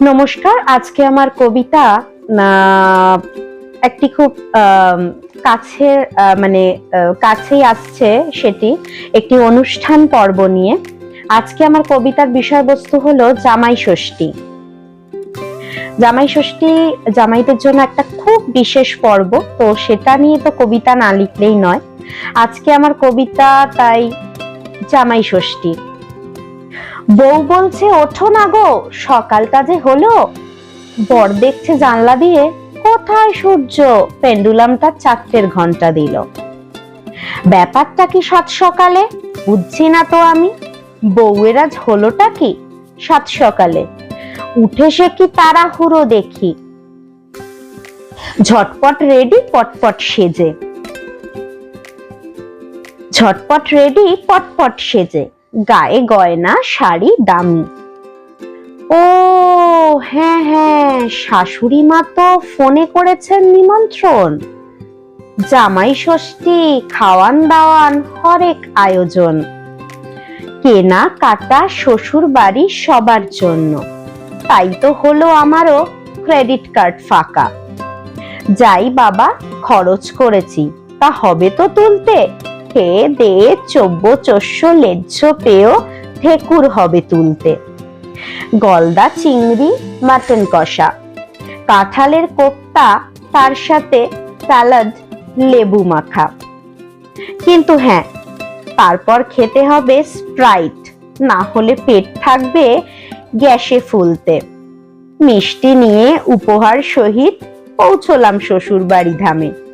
নমস্কার, আজকে আমার কবিতা একটি খুব কাছের মানে কাছেই আসছে সেটি, একটি অনুষ্ঠান পর্ব নিয়ে। আজকে আমার কবিতার বিষয়বস্তু হলো জামাই ষষ্ঠী। জামাই ষষ্ঠী জামাইদের জন্য একটা খুব বিশেষ পর্ব, তো সেটা নিয়ে তো কবিতা না লিখলেই নয়। আজকে আমার কবিতা তাই জামাই ষষ্ঠী। বউ বলছে, ওঠো না গো সকালটা যে হলো। বর দেখছে জানলা দিয়ে, কোথায় সূর্য? পেন্ডুলামটা চারটের ঘণ্টা দিল। ব্যাপারটা কি সাত সকালে? বুঝছি না তো আমি। বউয়ের আজ হলোটা কি? সাত সকালে। উঠে সে কি তাড়াহুড়ো দেখি? ঝটপট রেডি, পটপট সেজে। ঝটপট রেডি, পটপট সেজে। গায়ে গয়না, শাড়ি, দামি। ও হ্যাঁ হ্যাঁ শাশুড়ি মা তো ফোনে করেছেন নিমন্ত্রণ। জামাই ষষ্ঠী, খাওয়ান দাওয়ান, হরেক আয়োজন। কেনা, কাটা, শ্বশুর বাড়ি সবার জন্য। তাই তো হলো আমারও ক্রেডিট কার্ড ফাঁকা। যাই বাবা, খরচ করেছি। তা হবে তো তুলতে। খেয়ে দে চব্য চস্য লেজ্জ পেয়েও ঠেকুর হবে তুলতে। গলদা চিংড়ি, মাটন কষা। কাঁঠালের কোপ্তা, তার সাথে স্যালাড, লেবু মাখা। কিন্তু হ্যাঁ তারপর খেতে হবে স্প্রাইট, না হলে পেট থাকবে গ্যাসে ফুলতে। মিষ্টি নিয়ে উপহার সহিত পৌঁছলাম শ্বশুর বাড়ি ধামে।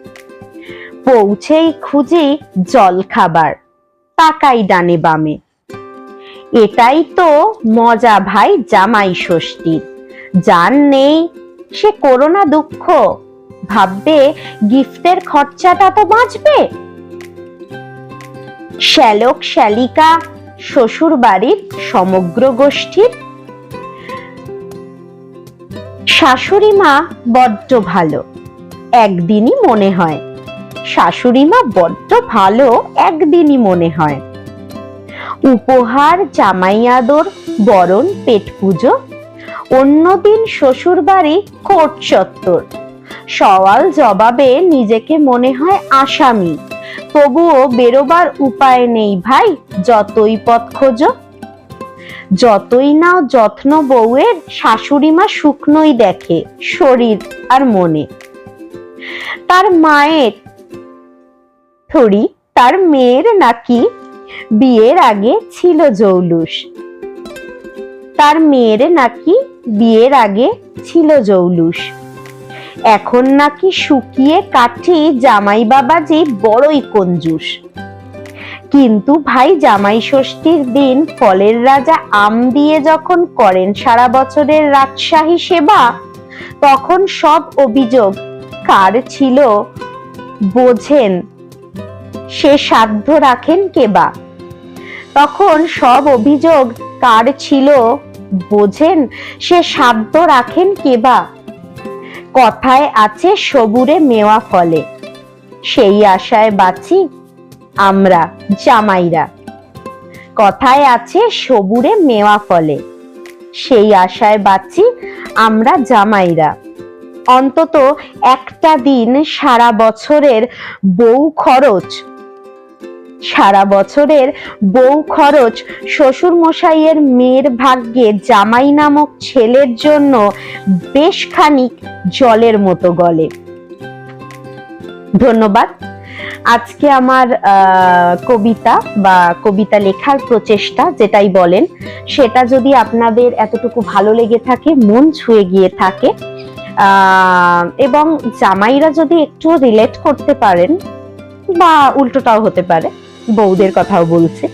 পৌঁছেই খুঁজি জল খাবার তাকাই ডানে বামে। এটাই তো মজা ভাই জামাই ষষ্ঠীর। যার নেই, সে করোনা দুঃখ। ভাববে গিফটের খরচাটা তো বাঁচবে। শ্যালক শ্যালিকা শ্বশুর বাড়ির সমগ্র গোষ্ঠীর। শাশুড়ি মা বড্ড ভালো, একদিনই মনে হয়। শাশুড়ি মা বড্ড ভালো একদিনই মনে হয়। উপহার, জামাই আদর, বরণ, পেট পুজো, অন্যদিন শ্বশুর বাড়ি কোর্ট চত্বর। সওয়াল জবাবে নিজেকে মনে হয় আসামি। তবুও বেরোবার উপায় নেই ভাই, যতই পথ খোঁজো। যতই নাও যত্ন বউয়ের শাশুড়ি মা শুকনোই দেখে, শরীর আর মনে। তার মায়ের থরি, তার মেয়ের নাকি বিয়ের আগে ছিল জৌলুস। তার মেয়ের নাকি বিয়ের আগে ছিল জৌলুস। এখন নাকি শুকিয়ে কাঠি জামাই বাবা যে বড়ই কঞ্জুস। কিন্তু ভাই জামাই ষষ্ঠীর দিন ফলের রাজা আম দিয়ে যখন করেন সারা বছরের রাজশাহী সেবা, তখন সব অভিযোগ কার ছিল বোঝেন সে সাধ্য রাখেন কেবা তখন সব অভিযোগ কার ছিল? বোঝেন, সে সাধ্য রাখেন কেবা কথায় আছে সবুরে মেওয়া ফলে। সেই আশায় বাঁচি আমরা, জামাইরা। কথায় আছে সবুরে মেওয়া ফলে। সেই আশায় বাঁচি আমরা, জামাইরা। অন্তত একটা দিন সারা বছরের বউ খরচ সারা বছরের বউ খরচ শ্বশুর মশাইয়ের মেয়ের ভাগ্যে জামাই নামক ছেলের জন্য বেশ খানিক জলের মতো গলে। ধন্যবাদ। আজকে আমার কবিতা বা কবিতা লেখার প্রচেষ্টা যেটাই বলেন, সেটা যদি আপনাদের এতটুকু ভালো লেগে থাকে, মন ছুঁয়ে গিয়ে থাকে এবং জামাইরা যদি একটু রিলেট করতে পারেন বা উল্টোটাও হতে পারে বউদের কথাও বলছে।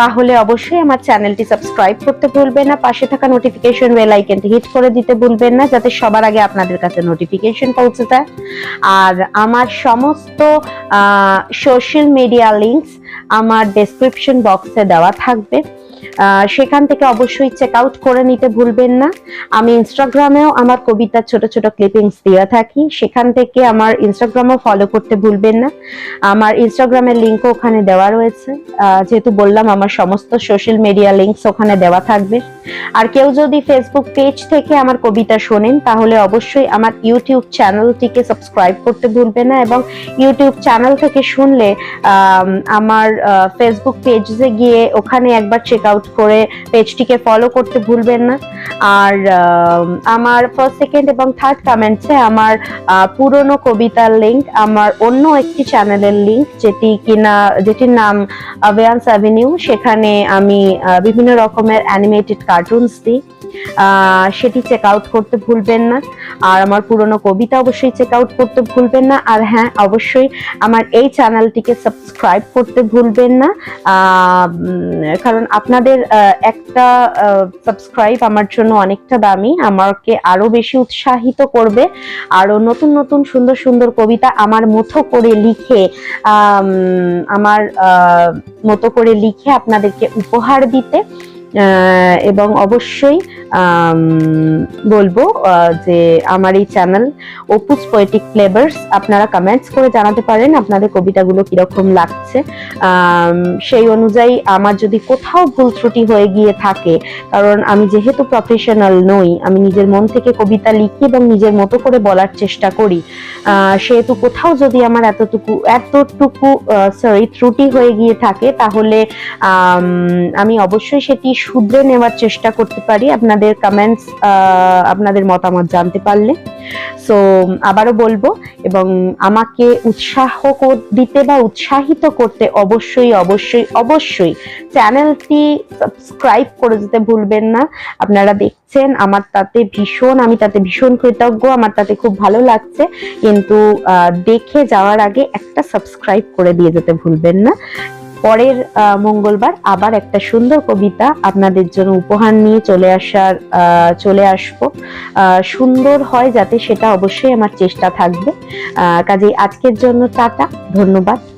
তাহলে অবশ্যই আমার চ্যানেলটি সাবস্ক্রাইব করতে ভুলবেন না, পাশে থাকা নোটিফিকেশন বেল আইকনটি হিট করে দিতে ভুলবেন না, যাতে সবার আগে আপনাদের কাছে নোটিফিকেশন পৌঁছে যায়। আর আমার সমস্ত সোশ্যাল মিডিয়া লিংকস আমার ডেসক্রিপশন বক্সে দেওয়া থাকবে। সেখান থেকে অবশ্যই চেক আউট করে নিতে ভুলবেন না। আমি ইনস্টাগ্রামেও আমার কবিতার ছোট ছোট ক্লিপিংস দেওয়া থাকি। সেখান থেকে আমার ইনস্টাগ্রামও ফলো করতে ভুলবেন না। আমার ইনস্টাগ্রামের লিঙ্কও ওখানে দেওয়া রয়েছে। যেহেতু বললাম, আমার সমস্ত সোশ্যাল মিডিয়া লিঙ্কস ওখানে দেওয়া থাকবে। আর কেউ যদি ফেসবুক পেজ থেকে আমার কবিতা শোনেন তাহলে অবশ্যই আমার ইউটিউব চ্যানেলটিকে সাবস্ক্রাইব করতে ভুলবেন না এবং ইউটিউব চ্যানেল থেকে শুনলে আম, আমার ফেসবুক পেজে গিয়ে ওখানে একবার চেক আউট করে পেজটিকে ফলো করতে ভুলবেন না। আর আম, আমার ফার্স্ট সেকেন্ড এবং থার্ড কমেন্টসে আমার পুরনো কবিতার লিঙ্ক আমার অন্য একটি চ্যানেলের লিঙ্ক যেটি কিনা যেটির নাম অ্যাভিয়ান্স অ্যাভিনিউ সেখানে আমি বিভিন্ন রকমের অ্যানিমেটেড কার্টুনস দিই। সেটি চেক আউট করতে ভুলবেন না। আর আমার পুরনো কবিতা অবশ্যই চেক আউট করতে ভুলবেন না। আর হ্যাঁ অবশ্যই আমার এই চ্যানেলটিকে সাবস্ক্রাইব করতে ভুলবেন না। কারণ আপনাদের একটা সাবস্ক্রাইব আমার জন্য অনেকটা দামি। আমাকে আরও বেশি উৎসাহিত করবে। আরও নতুন নতুন, সুন্দর সুন্দর কবিতা আমার মতো করে লিখে আমার মতো করে লিখে আপনাদেরকে উপহার দিতে। এবং অবশ্যই বলব যে আমার এই চ্যানেল ওপুস পোয়েটিক ফ্লেভার্স আপনারা কমেন্টস করে জানাতে পারেন আপনাদের কবিতাগুলো কীরকম লাগছে। সেই অনুযায়ী আমার যদি কোথাও ভুল ত্রুটি হয়ে গিয়ে থাকে, কারণ আমি যেহেতু প্রফেশনাল নই, আমি নিজের মন থেকে কবিতা লিখি এবং নিজের মতো করে বলার চেষ্টা করি সেহেতু কোথাও যদি আমার এতটুকু এতটুকু সরি ত্রুটি হয়ে গিয়ে থাকে, তাহলে আমি অবশ্যই সেটি শুধরে নেওয়ার চেষ্টা করতে পারি, আপনাদের কমেন্টস আপনাদের মতামত জানতে পারলে। সো আবারও বলব, এবং আমাকে উৎসাহ দিতে বা উৎসাহিত করতে অবশ্যই অবশ্যই অবশ্যই চ্যানেলটি সাবস্ক্রাইব করে যেতে ভুলবেন না। আপনারা দেখছেন, আমার তাতে ভীষণ, আমি তাতে ভীষণ কৃতজ্ঞ, আমার তাতে খুব ভালো লাগছে। কিন্তু দেখে যাওয়ার আগে একটা সাবস্ক্রাইব করে দিয়ে যেতে ভুলবেন না। পরের মঙ্গলবার আবার একটা সুন্দর কবিতা আপনাদের জন্য উপহার নিয়ে চলে আসার চলে আসব। সুন্দর হয় যাতে সেটা অবশ্যই আমার চেষ্টা থাকবে। কাজেই আজকের জন্য টাটা, ধন্যবাদ।